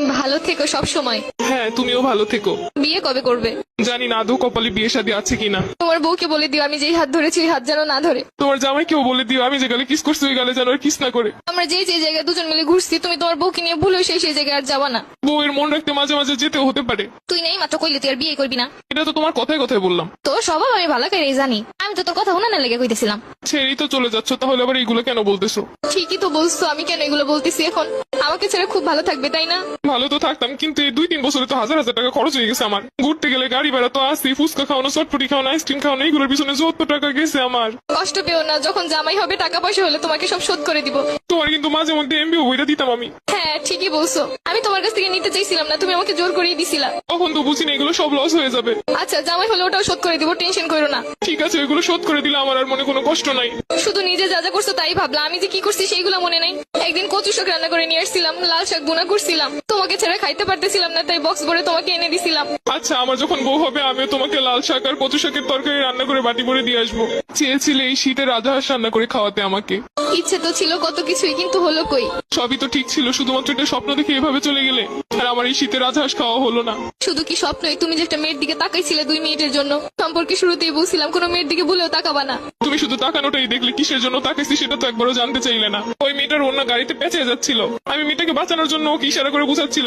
ভালো থেকো সব সময় হ্যাঁ তুমিও ভালো থেকো। বিয়ে কবে করবে? জানি না আদৌ কপালে বিয়ে শাদী আছে কিনা। তোমার বউকে বলে দিও আমি যেই হাত ধরেছি ওই হাত যেন না ধরে। তোমার জামাই কেউ বলে দিও আমি যে গালে কিস করছি ওই গালে যেন আর কিস না করে। আমরা যেই যে জায়গায় দুজন মিলে ঘুরছি তুমি তোমার বউকে নিয়ে ভুলেও সেই সেই জায়গায় আর যাবা না। বউয়ের মন রাখতে মাঝে মাঝে যেতেও হতে পারে। তুই নেই মাত্র কইলে তুই আর বিয়ে করবি না। এটা তো তোমার কথায় কথায় বললাম। তোর স্বভাব আমি ভালো করে জানি। আমি তো তোর কথা উনানে লেগে কইতেছিলাম। ছেড়েই তো চলে যাচ্ছ তাহলে আবার এইগুলো কেন বলতেছো? ঠিকই তো বলছো আমি কেন এগুলো বলতেছি এখন? আমাকে ছেড়ে খুব ভালো থাকবে তাই না? ভালো তো থাকতাম কিন্তু এই দুই তিন বছরে তো হাজার হাজার টাকা খরচ হয়ে গেছে আমার। ঘুরতে গেলে গাড়ি তো আসি ফুচকা খাওয়ানো চটপটি খাওয়ানো আইসক্রিম খাওয়ানো এইগুলোর পিছনে যত টাকা গেছে আমার। কষ্ট পেও না যখন জামাই হবে টাকা পয়সা হলে তোমাকে সব শোধ করে দিব। তোমার কিন্তু মাঝে মধ্যে এমবিও বইটা দিতাম আমি। হ্যাঁ ঠিকই বলছো। আমি তোমার কাছ থেকে নিতে চাইছিলাম না তুমি আমাকে জোর করেই দিছিলা। তখন তো বুঝি না এগুলো সব লস হয়ে যাবে। আচ্ছা জামাই হলে ওটাও শোধ করে দিব টেনশন করো না। ঠিক আছে ওইগুলো শোধ করে দিলে আমার আর মনে কোনো কষ্ট নাই। শুধু নিজে যা যা করছ তাই ভাবলাম আমি যে কি করছি সেইগুলো মনে নেই। একদিন কচু শাক রান্না করে নিয়ে আসছিলাম লাল শাক বোনা করছিলাম। তোমাকে ছেড়ে খাইতে পারতেছিলাম না তাই বক্স ভরে তোমাকে এনে দিছিলাম। আচ্ছা আমার যখন বউ হবে আমিও তোমাকে লাল শাক আর কচু শাকের তরকারি রান্না করে বাটি ভরে দিয়ে আসব। চেয়েছিলে এই শীতে রাজাহাঁস রান্না করে খাওয়াতে আমাকে। ইচ্ছে তো ছিল কত কিছুই কিন্তু হলো কই? সবই তো ঠিক ছিল শুধুমাত্র একটা স্বপ্ন দেখে এভাবে চলে গেলে। আর আমার এই শীতে রাজহাঁস খাওয়া হলো না। শুধু কি স্বপ্নই? তুমি যে একটা মেয়ের দিকে তাকাইছিলে দুই মিনিটের জন্য। সম্পর্কে শুরুতেই বলছিলাম কোনো মেয়ের দিকে ভুলেও তাকাবা না। তুমি শুধু তাকানোটাই দেখলে কিসের জন্য তাকাইছি সেটা তো একবারও জানতে চাইলে না। ওই মেয়েটার অন্য গাড়িতে পেঁচে যাচ্ছিল। আমি মেয়েটাকে বাঁচানোর জন্য ওকে ইশারা করে বুঝাচ্ছিল।